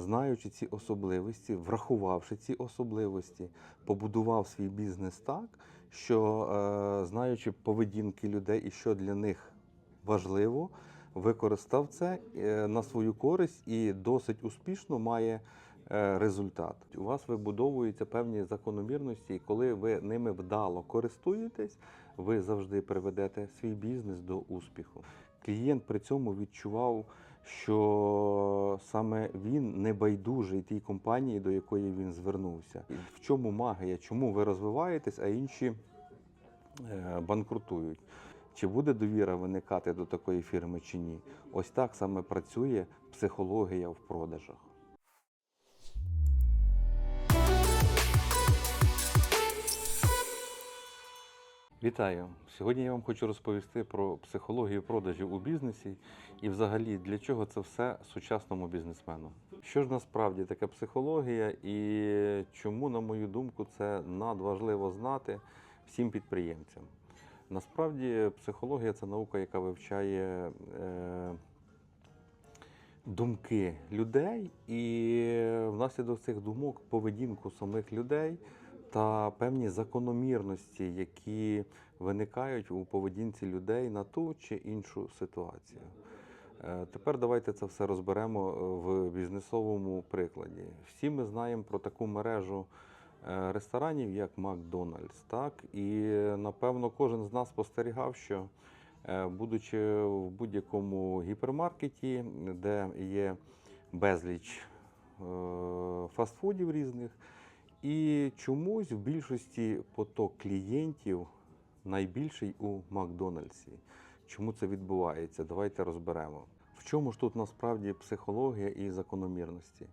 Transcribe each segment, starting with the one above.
Знаючи ці особливості, врахувавши ці особливості, побудував свій бізнес так, що е, знаючи поведінки людей і що для них важливо, використав це е, на свою користь і досить успішно має е, результат. У вас вибудовуються певні закономірності, і коли ви ними вдало користуєтесь, ви завжди приведете свій бізнес до успіху. Клієнт при цьому відчував, що саме він не байдужий тій компанії, до якої він звернувся. В чому магія? Чому ви розвиваєтесь, а інші е, банкрутують? Чи буде довіра виникати до такої фірми чи ні? Ось так саме працює психологія в продажах. Вітаю! Сьогодні я вам хочу розповісти про психологію продажів у бізнесі і взагалі для чого це все сучасному бізнесмену. Що ж насправді таке психологія і чому, на мою думку, це надважливо знати всім підприємцям. Насправді, психологія це наука, яка вивчає е, думки людей, і внаслідок цих думок поведінку самих людей та певні закономірності, які виникають у поведінці людей на ту чи іншу ситуацію. Е, Тепер давайте це все розберемо е, в бізнесовому прикладі. Всі ми знаємо про таку мережу е, ресторанів, як Макдональдс. Так? І напевно кожен з нас спостерігав, що будучи в будь-якому гіпермаркеті, де є безліч фастфудів різних, і чомусь в більшості поток клієнтів найбільший у Макдональдсі. Чому це відбувається? Давайте розберемо. В чому ж тут насправді психологія і закономірності?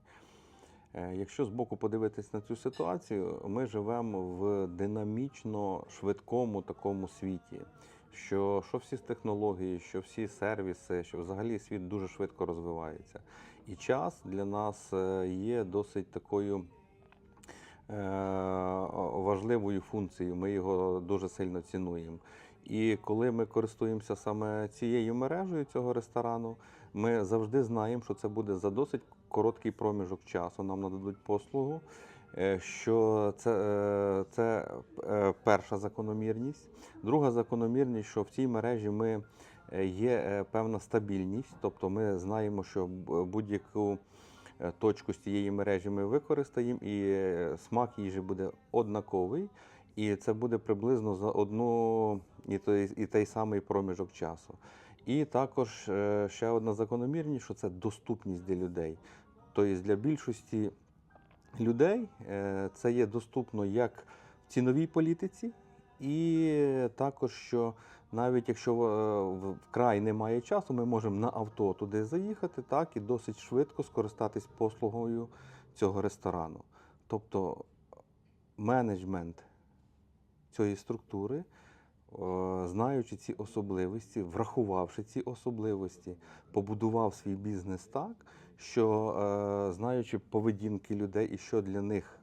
Е, Якщо збоку подивитись на цю ситуацію, ми живемо в динамічно швидкому такому світі, що, що всі технології, що всі сервіси, що взагалі світ дуже швидко розвивається. І час для нас е, є досить такою важливою функцією. Ми його дуже сильно цінуємо. І коли ми користуємося саме цією мережею цього ресторану, ми завжди знаємо, що це буде за досить короткий проміжок часу. Нам нададуть послугу. е, Що це, е, це е, перша закономірність. Друга закономірність, що в цій мережі ми е, є е, певна стабільність, тобто ми знаємо, що будь-яку е, точку з цієї мережі ми використаємо, і е, смак їжі буде однаковий, і це буде приблизно за одну і той, і той самий проміжок часу. І також е, ще одна закономірність, що це доступність для людей. Тобто для більшості людей е, це є доступно як в ціновій політиці, і також, що навіть якщо е, вкрай немає часу, ми можемо на авто туди заїхати, так і досить швидко скористатись послугою цього ресторану. Тобто менеджмент цієї структури, е, знаючи ці особливості, врахувавши ці особливості, побудував свій бізнес так, що е, знаючи поведінки людей і що для них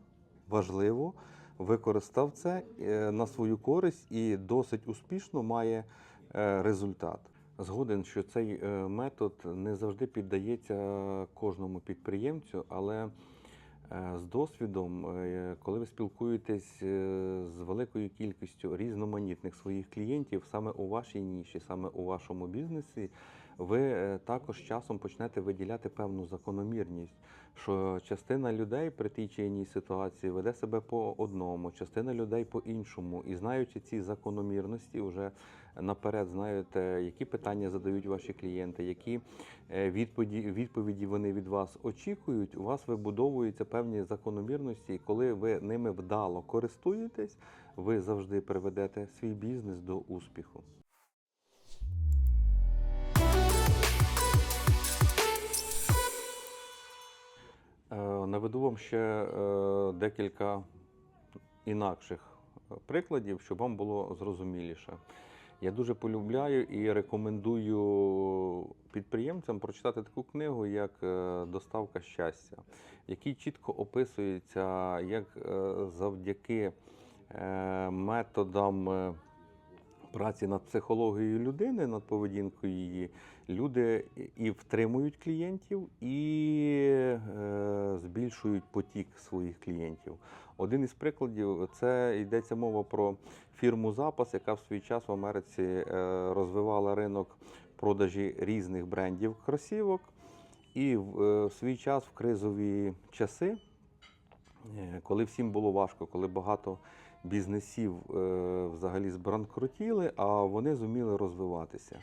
важливо, використав це е, на свою користь і досить успішно має е, результат. Згоден, що цей е, метод не завжди піддається кожному підприємцю, але З досвідом, коли ви спілкуєтесь з великою кількістю різноманітних своїх клієнтів, саме у вашій ніші, саме у вашому бізнесі, ви е, також часом почнете виділяти певну закономірність, що частина людей при тій чи іншій ситуації веде себе по одному, частина людей по іншому. І знаючи ці закономірності, вже наперед знаєте, які питання задають ваші клієнти, які е, відповіді, відповіді вони від вас очікують, у вас вибудовуються певні закономірності, коли ви ними вдало користуєтесь, ви завжди приведете свій бізнес до успіху. Наведу вам ще е, декілька інакших е, прикладів, щоб вам було зрозуміліше. Я дуже полюбляю і рекомендую підприємцям прочитати таку книгу, як е, Доставка щастя, в якій чітко описується, як е, завдяки е, методам е, праці над психологією людини, над поведінкою її, люди і втримують клієнтів, і е, збільшують потік своїх клієнтів. Один із прикладів це йдеться мова про фірму Запас, яка в свій час в Америці е, розвивала ринок продажі різних брендів кросівок. І в, е, свій час в кризові часи, коли всім було важко, коли багато бізнесів е, взагалі збранкрутіли, а вони зуміли розвиватися.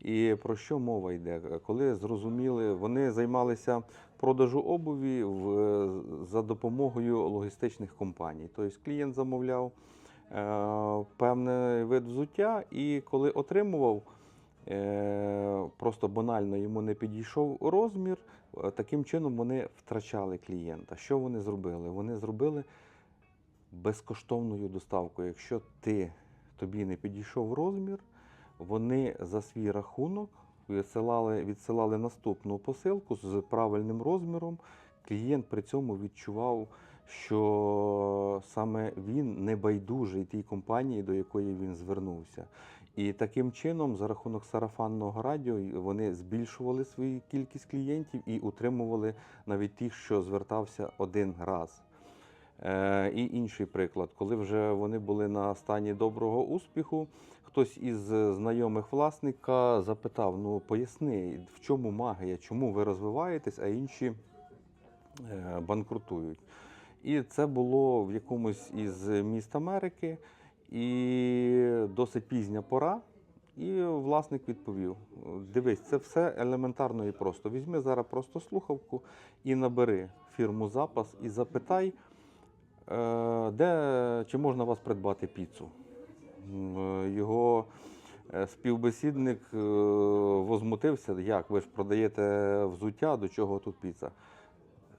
І про що мова йде? Коли зрозуміли, вони займалися продажу обуві в, за допомогою логістичних компаній. Тобто клієнт замовляв е, певний вид взуття, і коли отримував, е, просто банально йому не підійшов розмір, е, таким чином вони втрачали клієнта. Що вони зробили? Вони зробили безкоштовною доставкою. Якщо ти, тобі не підійшов розмір, вони за свій рахунок відсилали, відсилали наступну посилку з правильним розміром. Клієнт при цьому відчував, що саме він не байдужий тій компанії, до якої він звернувся. І таким чином, за рахунок сарафанного радіо, вони збільшували свою кількість клієнтів і утримували навіть тих, що звертався один раз. Е, І інший приклад, коли вже вони були на стані доброго успіху, хтось із знайомих власника запитав: ну поясни, в чому магія, чому ви розвиваєтесь, а інші е, банкрутують. І це було в якомусь із міст Америки, і досить пізня пора. І власник відповів: дивись, це все елементарно і просто. Візьми зараз просто слухавку і набери фірму запас і запитай. Е, Де чи можна вас придбати піцу? Е, Його е, співбесідник возмутився, як ви ж продаєте взуття, до чого тут піца?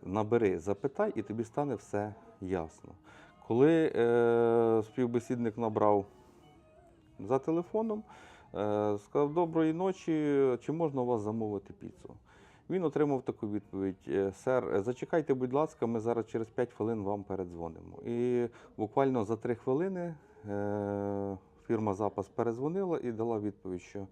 Набери, запитай, і тобі стане все ясно. Коли е, співбесідник набрав за телефоном, е, сказав доброї ночі, чи можна у вас замовити піцу? Він отримав таку відповідь: «Е, Сер, е, зачекайте, будь ласка, ми зараз через 5 хвилин вам передзвонимо. І буквально за 3 хвилини е, фірма Запас перезвонила і дала відповідь, що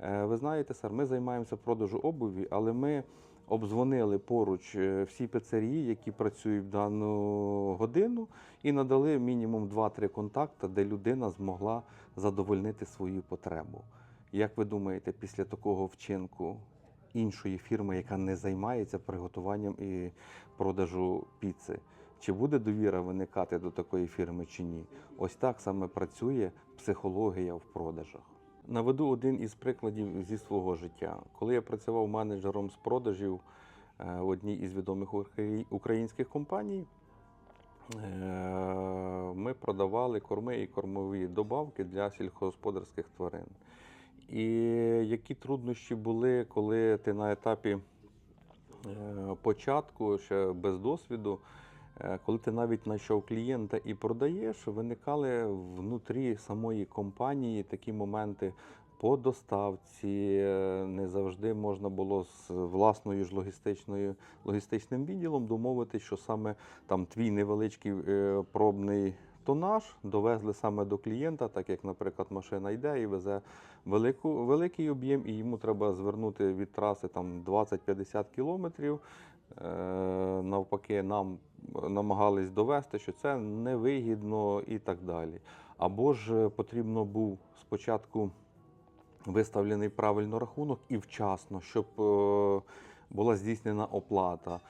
е, ви знаєте, сер, ми займаємося продажу обуві, але ми обдзвонили поруч е, всі пицерії, які працюють в дану годину, і надали мінімум 2-3 контакти, де людина змогла задовольнити свою потребу. Як ви думаєте, після такого вчинку іншої фірми, яка не займається приготуванням і продажу піци, чи буде довіра виникати до такої фірми чи ні? Ось так саме працює психологія в продажах. Наведу один із прикладів зі свого життя. Коли я працював менеджером з продажів е, в одній із відомих українських компаній, е, ми продавали корми і кормові добавки для сільськогосподарських тварин. І які труднощі були, коли ти на етапі е, початку, ще без досвіду, коли ти навіть знайшов клієнта і продаєш, виникали внутрі самої компанії такі моменти по доставці. е, Не завжди можна було з власною ж логістичною логістичним відділом домовитись, що саме там твій невеличкий е, пробний тонаж довезли саме до клієнта, так як, наприклад, машина йде і везе велику, великий об'єм, і йому треба звернути від траси там 20-50 кілометрів. Е, навпаки, нам намагались довести, що це невигідно і так далі. Або ж е, потрібно був спочатку виставлений правильно рахунок і вчасно, щоб е, була здійснена оплата.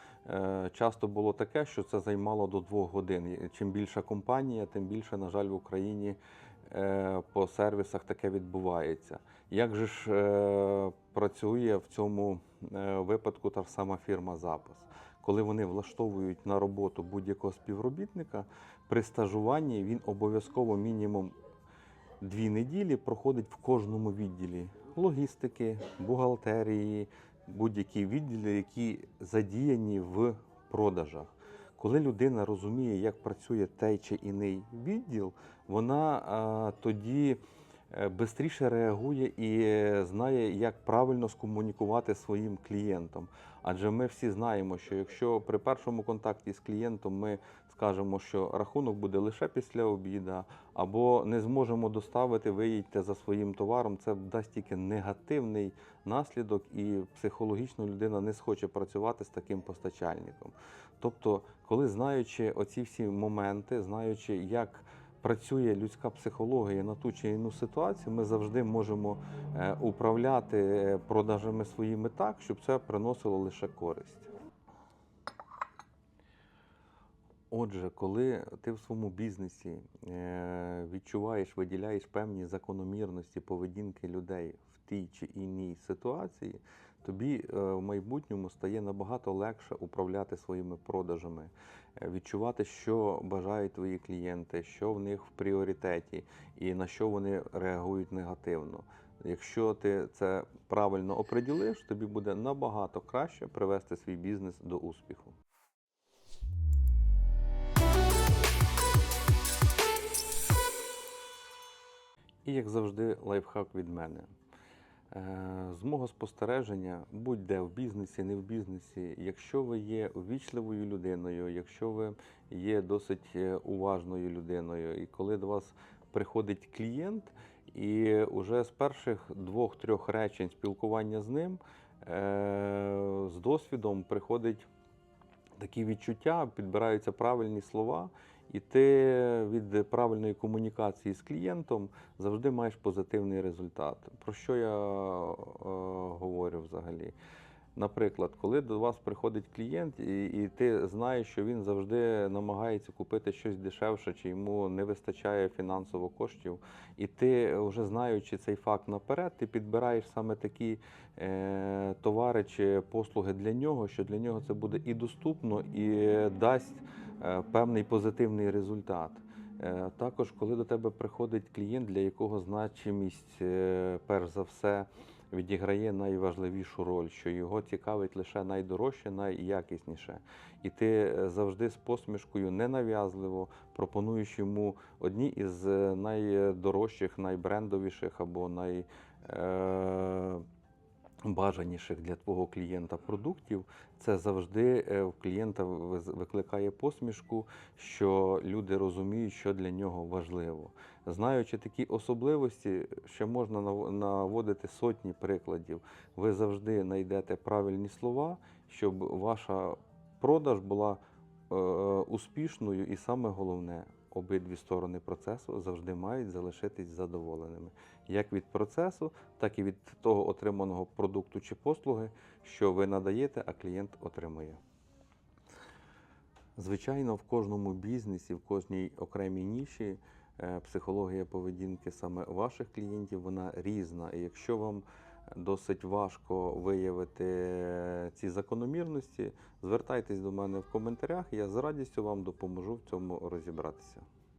Часто було таке, що це займало до двох годин. Чим більша компанія, тим більше, на жаль, в Україні по сервісах таке відбувається. Як же ж працює в цьому випадку та ж сама фірма Запис? Коли вони влаштовують на роботу будь-якого співробітника, при стажуванні він обов'язково мінімум дві неділі проходить в кожному відділі логістики, бухгалтерії, будь-які відділи, які задіяні в продажах. Коли людина розуміє, як працює той чи іний відділ, вона а, тоді швидше реагує і е, знає, як правильно скомунікувати своїм клієнтом. Адже ми всі знаємо, що якщо при першому контакті з клієнтом ми скажемо, що рахунок буде лише після обіда, або не зможемо доставити, виїдьте за своїм товаром, це дасть тільки негативний наслідок, і психологічно людина не схоче працювати з таким постачальником. Тобто, коли знаючи оці всі моменти, знаючи, як працює людська психологія на ту чи іншу ситуацію, ми завжди можемо е, управляти е, продажами своїми так, щоб це приносило лише користь. Отже, коли ти в своєму бізнесі е, відчуваєш, виділяєш певні закономірності поведінки людей в тій чи іній ситуації, тобі е, в майбутньому стає набагато легше управляти своїми продажами, е, відчувати, що бажають твої клієнти, що в них в пріоритеті і на що вони реагують негативно. Якщо ти це правильно оприділиш, тобі буде набагато краще привести свій бізнес до успіху. І як завжди, лайфхак від мене. Е, З мого спостереження, будь-де в бізнесі, не в бізнесі, якщо ви є увічливою людиною, якщо ви є досить е, уважною людиною, і коли до вас приходить клієнт, і вже з перших двох-трьох речень спілкування з ним, е, з досвідом приходить такі відчуття, підбираються правильні слова, і ти від правильної комунікації з клієнтом завжди маєш позитивний результат. Про що я е, говорю взагалі? Наприклад, коли до вас приходить клієнт, і, і ти знаєш, що він завжди намагається купити щось дешевше, чи йому не вистачає фінансово коштів, і ти, вже знаючи цей факт наперед, ти підбираєш саме такі е, товари чи послуги для нього, що для нього це буде і доступно, і дасть певний позитивний результат. Е, Також, коли до тебе приходить клієнт, для якого значимість, е, перш за все, відіграє найважливішу роль, що його цікавить лише найдорожче, найякісніше. І ти е, завжди з посмішкою ненав'язливо пропонуєш йому одні із е, найдорожчих, найбрендовіших або най. Е, Бажаніших для твого клієнта продуктів, це завжди е, в клієнта викликає посмішку, що люди розуміють, що для нього важливо. Знаючи такі особливості, ще можна наводити сотні прикладів. Ви завжди знайдете правильні слова, щоб ваша продаж була е, успішною, і саме головне, обидві сторони процесу завжди мають залишитись задоволеними, як від процесу, так і від того отриманого продукту чи послуги, що ви надаєте, а клієнт отримує. Звичайно, в кожному бізнесі, в кожній окремій ніші е, психологія поведінки саме ваших клієнтів вона різна. І якщо вам досить важко виявити е, ці закономірності, звертайтесь до мене в коментарях, я з радістю вам допоможу в цьому розібратися.